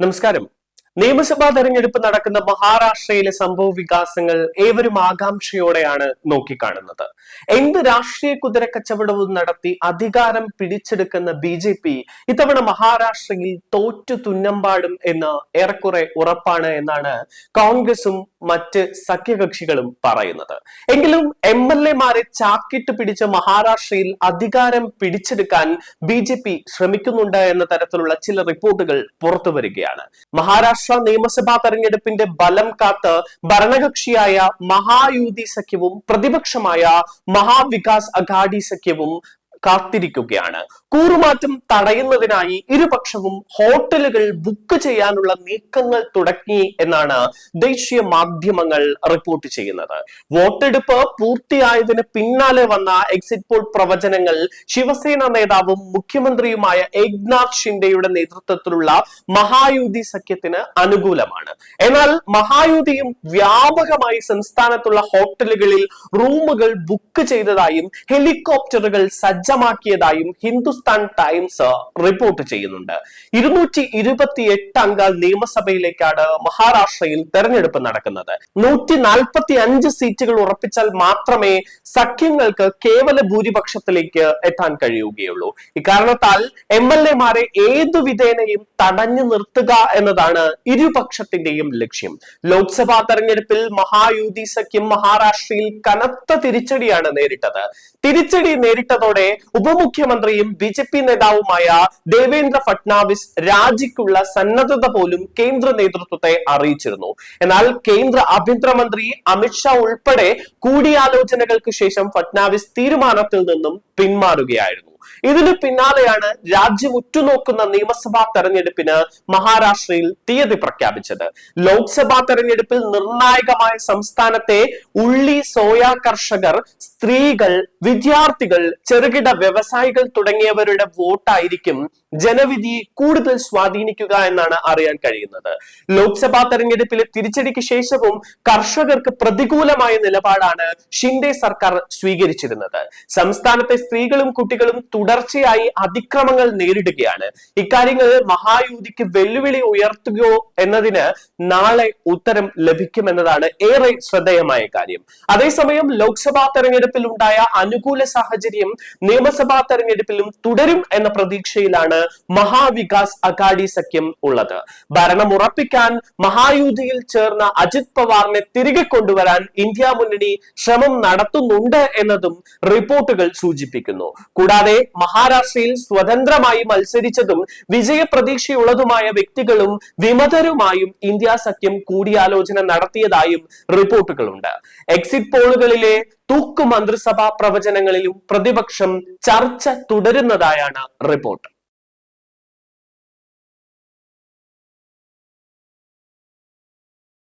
നമസ്കാരം. നിയമസഭാ തെരഞ്ഞെടുപ്പ് നടക്കുന്ന മഹാരാഷ്ട്രയിലെ സംഭവ വികാസങ്ങൾ ഏവരും ആകാംക്ഷയോടെയാണ് നോക്കിക്കാണുന്നത്. എന്ത് രാഷ്ട്രീയ കുതിരക്കച്ചവടവും നടത്തി അധികാരം പിടിച്ചെടുക്കുന്ന ബി ജെ പി ഇത്തവണ മഹാരാഷ്ട്രയിൽ തോറ്റു തുന്നമ്പാടും എന്ന് ഏറെക്കുറെ ഉറപ്പാണ് എന്നാണ് കോൺഗ്രസും മറ്റ് സഖ്യകക്ഷികളും പറയുന്നത്. എങ്കിലും എം എൽ എമാരെ ചാക്കിട്ട് പിടിച്ച് മഹാരാഷ്ട്രയിൽ അധികാരം പിടിച്ചെടുക്കാൻ ബി ജെ പി ശ്രമിക്കുന്നുണ്ട് എന്ന തരത്തിലുള്ള ചില റിപ്പോർട്ടുകൾ പുറത്തു വരികയാണ്. മഹാരാഷ്ട്ര നിയമസഭാ തെരഞ്ഞെടുപ്പിന്റെ ബലം കാത്ത് ഭരണകക്ഷിയായ മഹായുതി സഖ്യവും പ്രതിപക്ഷമായ മഹാവികാസ് അഘാഡി സഖ്യവും കാത്തിരിക്കുകയാണ്. കൂറുമാറ്റം തടയുന്നതിനായി ഇരുപക്ഷവും ഹോട്ടലുകൾ ബുക്ക് ചെയ്യാനുള്ള നീക്കങ്ങൾ തുടങ്ങി എന്നാണ് ദേശീയ മാധ്യമങ്ങൾ റിപ്പോർട്ട് ചെയ്യുന്നത്. വോട്ടെടുപ്പ് പൂർത്തിയായതിന് പിന്നാലെ വന്ന എക്സിറ്റ് പോൾ പ്രവചനങ്ങൾ ശിവസേന നേതാവും മുഖ്യമന്ത്രിയുമായ ഏക്നാഥ് ഷിൻഡെയുടെ നേതൃത്വത്തിലുള്ള മഹായുതി സഖ്യത്തിന് അനുകൂലമാണ്. എന്നാൽ മഹായുതിയും വ്യാപകമായി സംസ്ഥാനത്തുള്ള ഹോട്ടലുകളിൽ റൂമുകൾ ബുക്ക് ചെയ്തതായും ഹെലികോപ്റ്ററുകൾ സജ്ജമാക്കിയതായും ഹിന്ദുസ്ഥാൻ ടൈംസ് റിപ്പോർട്ട് ചെയ്യുന്നുണ്ട്. ഇരുന്നൂറ്റി ഇരുപത്തി എട്ട് അംഗ നിയമസഭയിലേക്കാണ് മഹാരാഷ്ട്രയിൽ തെരഞ്ഞെടുപ്പ് നടക്കുന്നത്. നൂറ്റി നാൽപ്പത്തി അഞ്ച് സീറ്റുകൾ ഉറപ്പിച്ചാൽ മാത്രമേ സഖ്യങ്ങൾക്ക് കേവല ഭൂരിപക്ഷത്തിലേക്ക് എത്താൻ കഴിയുകയുള്ളൂ. ഇക്കാരണത്താൽ എം എൽ എമാരെ ഏതു വിധേനയും തടഞ്ഞു നിർത്തുക എന്നതാണ് ഇരുപക്ഷത്തിന്റെയും ലക്ഷ്യം. ലോക്സഭാ തെരഞ്ഞെടുപ്പിൽ മഹായുതി സഖ്യം മഹാരാഷ്ട്രയിൽ കനത്ത തിരിച്ചടിയാണ് നേരിട്ടത്. തിരിച്ചടി നേരിട്ടതോടെ ഉപമുഖ്യമന്ത്രിയും ബി ജെ പി നേതാവുമായ ദേവേന്ദ്ര ഫട്നാവിസ് രാജിക്കുള്ള സന്നദ്ധത പോലും കേന്ദ്ര നേതൃത്വത്തെ അറിയിച്ചിരുന്നു. എന്നാൽ കേന്ദ്ര ആഭ്യന്തരമന്ത്രി അമിത്ഷാ ഉൾപ്പെടെ കൂടിയാലോചനകൾക്ക് ശേഷം ഫട്നാവിസ് തീരുമാനത്തിൽ നിന്നും പിന്മാറുകയായിരുന്നു. ഇതിനു പിന്നാലെയാണ് രാജ്യം ഉറ്റുനോക്കുന്ന നിയമസഭാ തെരഞ്ഞെടുപ്പിന് മഹാരാഷ്ട്രയിൽ തീയതി പ്രഖ്യാപിച്ചത്. ലോക്സഭാ തെരഞ്ഞെടുപ്പിൽ നിർണായകമായ സംസ്ഥാനത്തെ ഉള്ളി സോയ കർഷകർ സ്ത്രീകൾ വിദ്യാർത്ഥികൾ ചെറുകിട വ്യവസായികൾ തുടങ്ങിയവരുടെ വോട്ടായിരിക്കും ജനവിധിയെ കൂടുതൽ സ്വാധീനിക്കുക എന്നാണ് അറിയാൻ കഴിയുന്നത്. ലോക്സഭാ തെരഞ്ഞെടുപ്പിലെ തിരിച്ചടിക്ക് ശേഷവും കർഷകർക്ക് പ്രതികൂലമായ നിലപാടാണ് ഷിൻഡെ സർക്കാർ സ്വീകരിച്ചിരുന്നത്. സംസ്ഥാനത്തെ സ്ത്രീകളും കുട്ടികളും തുടർച്ചയായി അതിക്രമങ്ങൾ നേരിടുകയാണ്. ഇക്കാര്യങ്ങൾ മഹായൂതിക്ക് വെല്ലുവിളി ഉയർത്തുകയോ എന്നതിന് നാളെ ഉത്തരം ലഭിക്കുമെന്നതാണ് ഏറെ ശ്രദ്ധേയമായ കാര്യം. അതേസമയം ലോക്സഭാ തെരഞ്ഞെടുപ്പിൽ ഉണ്ടായ അനുകൂല സാഹചര്യം നിയമസഭാ തെരഞ്ഞെടുപ്പിലും തുടരും എന്ന പ്രതീക്ഷയിലാണ് മഹാവികാസ് അഘാഡി സഖ്യം ഉള്ളത്. ഭരണം ഉറപ്പിക്കാൻ മഹായുതിയിൽ ചേർന്ന അജിത് പവാറിനെ തിരികെ കൊണ്ടുവരാൻ ഇന്ത്യ മുന്നണി ശ്രമം നടത്തുന്നുണ്ട് എന്നതും റിപ്പോർട്ടുകൾ സൂചിപ്പിക്കുന്നു. കൂടാതെ മഹാരാഷ്ട്രയിൽ സ്വതന്ത്രമായി മത്സരിച്ചതും വിജയപ്രതീക്ഷയുള്ളതുമായ വ്യക്തികളും വിമതരുമായും ഇന്ത്യ സഖ്യം കൂടിയാലോചന നടത്തിയതായും റിപ്പോർട്ടുകളുണ്ട്. എക്സിറ്റ് പോളുകളിലെ തൂക്കു മന്ത്രിസഭാ പ്രവചനങ്ങളിലും പ്രതിപക്ഷം ചർച്ച തുടരുന്നതായാണ് റിപ്പോർട്ട്.